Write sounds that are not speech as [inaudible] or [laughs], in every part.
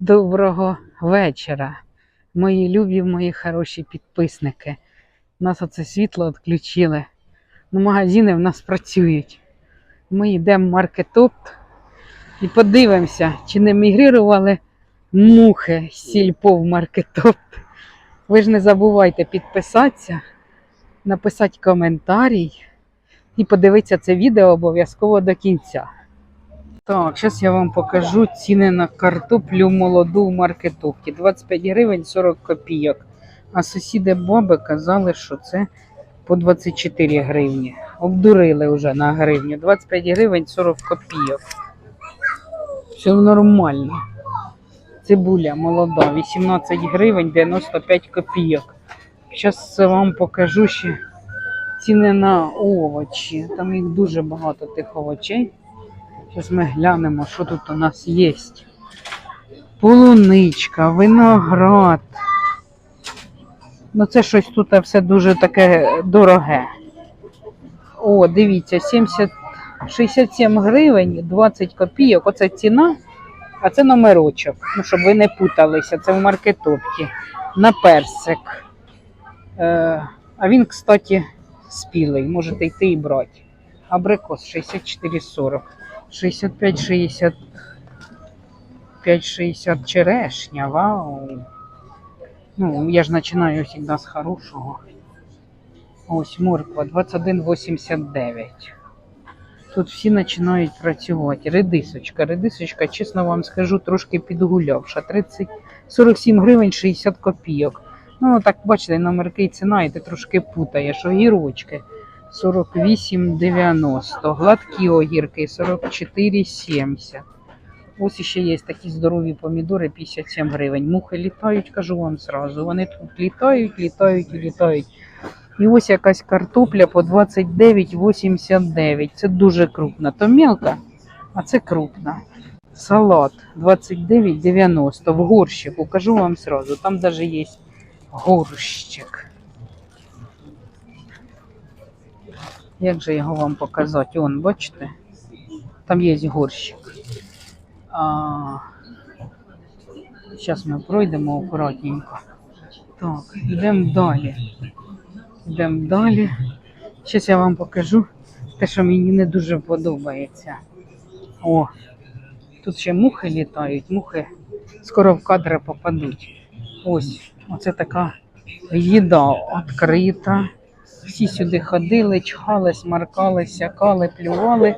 Доброго вечора, мої любі, мої хороші підписники. У Нас оце світло відключили. Ну, магазини в нас працюють. Ми йдемо в маркетопт і подивимося, чи не мігрирували мухи з сільпо в маркетопт. Ви ж не забувайте підписатися, написати коментарій і подивитися це відео обов'язково до кінця. Так, зараз я вам покажу ціни на картоплю молоду в маркетовці. 25 гривень 40 копійок. А сусіди баби казали, що це по 24 гривні. Обдурили вже на гривню. 25 гривень 40 копійок. Все нормально. Цибуля молода, 18 гривень 95 копійок. Зараз вам покажу ще ціни на овочі. Там їх дуже багато тих овочей. Зараз ми глянемо, що тут у нас є. Полуничка, виноград. Ну це щось тут все дуже таке дороге. О, дивіться, 70, 67 гривень, 20 копійок. Оце ціна, а це номерочок. Ну, щоб ви не путалися, це в маркетопці. На персик. Е, а він, кстати, спілий, можете йти і брати. Абрикос 64,40. 65-60 5,60 черешня, вау. Ну, я ж починаю завжди з хорошого. Ось морква 21,89. Тут всі починають працювати. Редисочка. Редисочка, чесно вам скажу, трошки підгулявша. 30, 47 гривень 60 копійок. Ну, так бачите, номерки ціна, і ти трошки путаєш. Огірочки 48,90. Гладкі огірки 44,70. Ось ще є такі здорові помідори 57 гривень. Мухи літають, кажу вам зразу. Вони тут літають, літають і літають. І ось якась картопля по 29,89. Це дуже крупна. То мелка, а це крупна. Салат 29,90 в горщику. Кажу вам зразу. Там навіть є горщик. Як же його вам показати? Он, бачите? Там є горщик. Зараз ми пройдемо акуратненько. Так, йдемо далі. Йдемо далі. Зараз я вам покажу те, що мені не дуже подобається. О, тут ще мухи літають, мухи скоро в кадри попадуть. Ось, оце така їда відкрита. Всі сюди ходили, чхали, смаркали, сякали, плювали.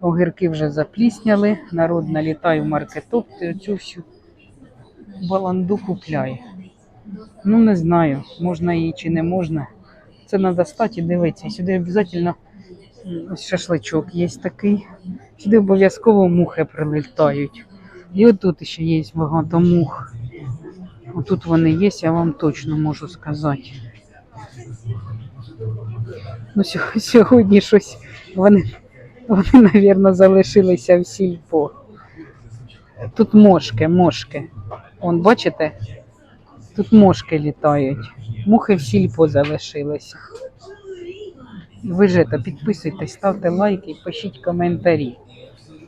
Огірки вже заплісняли, народ налітає в маркетоп, і оцю всю баланду купляє. Ну, не знаю, можна її чи не можна. Це треба стати дивитися. Сюди обов'язково шашличок є такий. Сюди обов'язково мухи прилітають. І отут ще є багато мух. Отут вони є, я вам точно можу сказати. Ну, сьогодні щось вони, вони, мабуть, залишилися в сільпо. Тут мошки, мошки. Вон, бачите? Тут мошки літають. Мухи в сільпо залишилися. Ви ж це, підписуйтесь, ставте лайки і пишіть коментарі.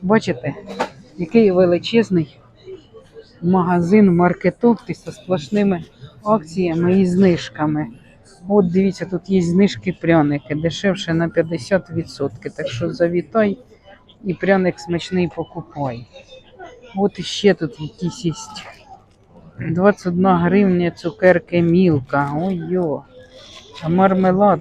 Бачите, який величезний магазин маркетопти зі сплошними акціями і знижками. От дивіться, тут є знижки пряники, дешевше на 50%. Так що завітай і пряник смачний покупай. От іще тут якісь є. 21 гривня цукерки мілка. Ой-йо. А мармелад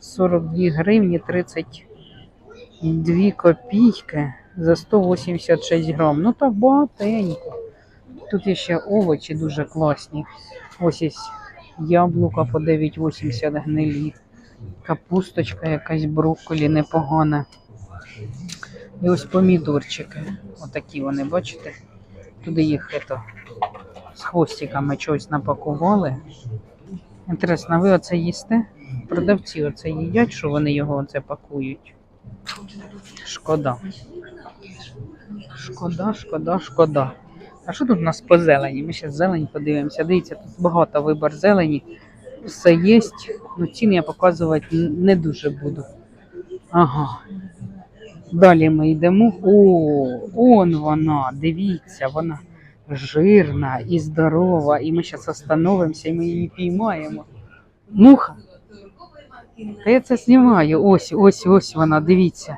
42 гривні 32 копійки за 186 грам. Ну так багатенько. Тут є ще овочі дуже класні. Ось є яблука по 9,80 гнилі. Капусточка якась брокколі непогана. І ось помідорчики. Отакі вони, бачите? Туди їх ето, з хвостиками чогось напакували. Інтересно, ви оце їсте? Продавці оце їдять, що вони його оце пакують. Шкода. Шкода, шкода, шкода. А що тут у нас по зелені? Ми ще зелень подивимося. Дивіться, тут багато вибор зелені. Все є. Ну, ціни я показувати не дуже буду. Ага. Далі ми йдемо. О, он вона, дивіться, вона жирна і здорова. І ми зараз остановимося і ми її піймаємо. Муха. Та я це знімаю. Ось, ось, ось вона, дивіться.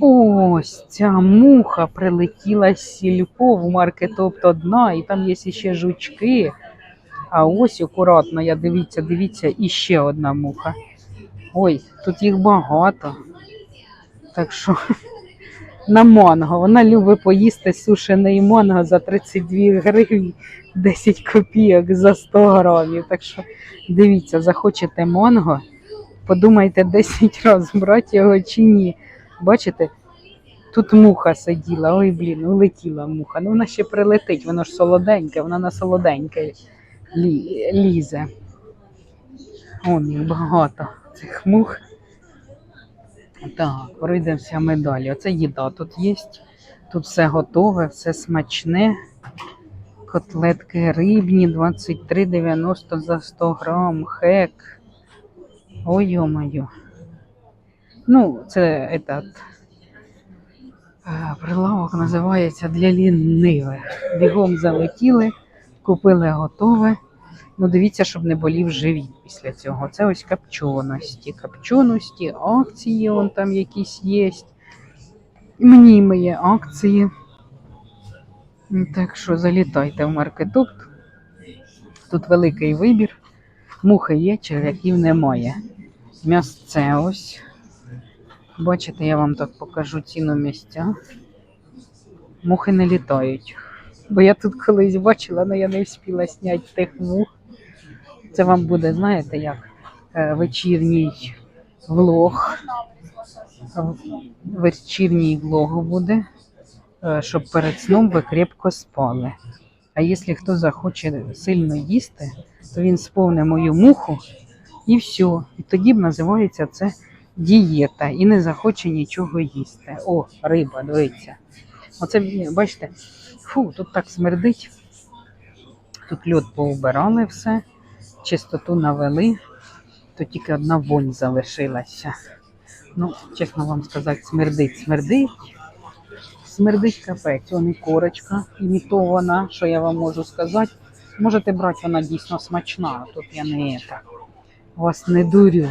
Ось ця муха прилетіла з сільпо в маркетопт одна, і там є ще жучки. А ось акуратно, я дивіться, дивіться, і ще одна муха. Ой, тут їх багато. Так що [laughs] на манго. Вона любить поїсти сушений манго за 32 гривні, 10 копійок за 100 грамів. Так що дивіться, захочете манго, подумайте 10 [laughs] разів, брати його чи ні. Бачите, тут муха сиділа, ой, блін, улетіла муха. Ну вона ще прилетить, воно ж солоденьке, вона на солоденьке лі- лізе. Он їх багато, цих мух. Так, пройдемося ми далі. Оце їда тут є. Тут все готове, все смачне. Котлетки рибні 23,90 за 100 грам, хек. Ой, ё-моё. Ну, це этот, е, прилавок називається для лінивих. Бігом залетіли, купили готове. Ну, дивіться, щоб не болів живіт після цього. Це ось копченості. Копченості, акції вон там якісь є. Мені є акції. Ну, Так що залітайте в маркетопт. Тут великий вибір. Мухи є, черв'яків немає. М'ясце ось. Бачите, я вам так покажу ціну місця. Мухи не літають. Бо я тут колись бачила, але я не встигла зняти тих мух. Це вам буде, знаєте, як е, вечірній влог. Вечірній влог буде, е, щоб перед сном ви крепко спали. А якщо хто захоче сильно їсти, то він сповне мою муху і все. І тоді б називається це дієта і не захоче нічого їсти. О, риба, дивіться. Оце, бачите, фу, тут так смердить. Тут льод поубирали все, чистоту навели, то тільки одна вонь залишилася. Ну, чесно вам сказати, смердить, смердить. Смердить капець, он і корочка імітована, що я вам можу сказати. Можете брати, вона дійсно смачна. Тут я не так. Вас не дурю.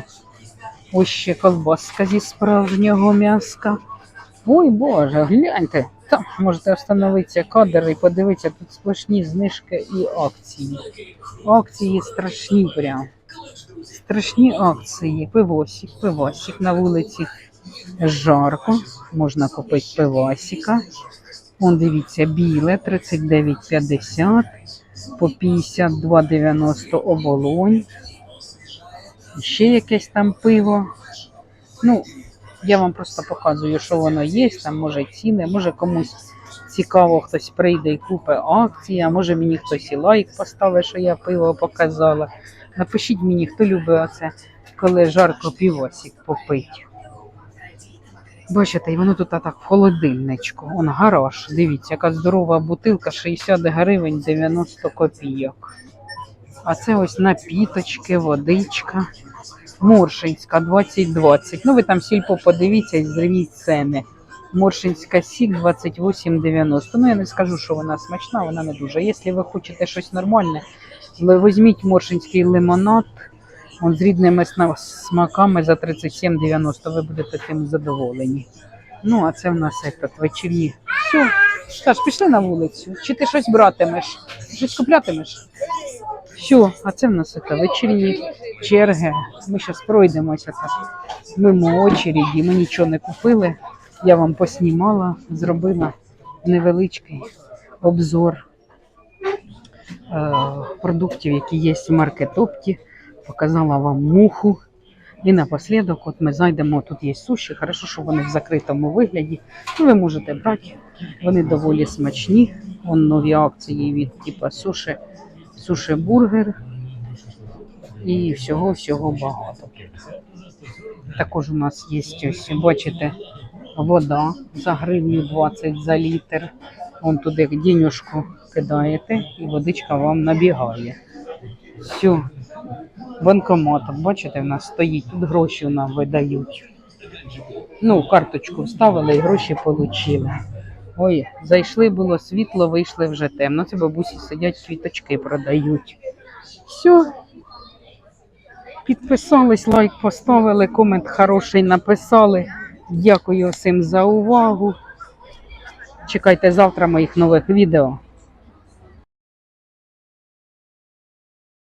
Ось ще колбаска зі справжнього м'яска. Ой Боже, гляньте. Там можете встановитися кадр і подивитися, тут сплошні знижки і акції. Акції страшні прям. Страшні акції. Пивосик, пивосик на вулиці жарко. Можна купити пивасика. Вон дивіться, біле 39,50, по 52,90 оболонь. Ще якесь там пиво. Ну, я вам просто показую, що воно є, там може ціни, може комусь цікаво, хтось прийде і купить акції, а може мені хтось і лайк поставить, що я пиво показала. Напишіть мені, хто любить оце, коли жарко півосик попить. Бачите, і воно тут так в холодильничку. Он гараж. Дивіться, яка здорова бутилка, 60 гривень 90 копійок. А це ось напіточки, водичка. Моршинська 2020. Ну ви там сільпо подивіться і зривіть ціни. Моршинська сік 28,90. Ну я не скажу, що вона смачна, вона не дуже. Якщо ви хочете щось нормальне, візьміть моршинський лимонад. Он з рідними смаками за 37,90 ви будете тим задоволені. Ну, а це в нас этот, вечірні. Все, Саш, пішли на вулицю. Чи ти щось братимеш? Щось куплятимеш? Все, а це в нас это, вечірні черги. Ми зараз пройдемося так. Мимо очереді. Ми нічого не купили. Я вам поснімала, зробила невеличкий обзор е, продуктів, які є в маркетопті. Показала вам муху. І напослідок, от ми зайдемо, тут є суші, хорошо, що вони в закритому вигляді. Ну, ви можете брати, вони доволі смачні. Вон нові акції від типу суші, суші бургер і всього-всього багато. Також у нас є ось, бачите, вода за гривню 20 за літр. Вон туди денюжку кидаєте і водичка вам набігає. Все. Банкомат, бачите, в нас стоїть, тут гроші нам видають. Ну, карточку вставили і гроші отримали. Ой, зайшли було світло, вийшли вже темно. Це бабусі сидять, світочки продають. Все. Підписались, лайк поставили, комент хороший написали. Дякую всім за увагу. Чекайте завтра моїх нових відео.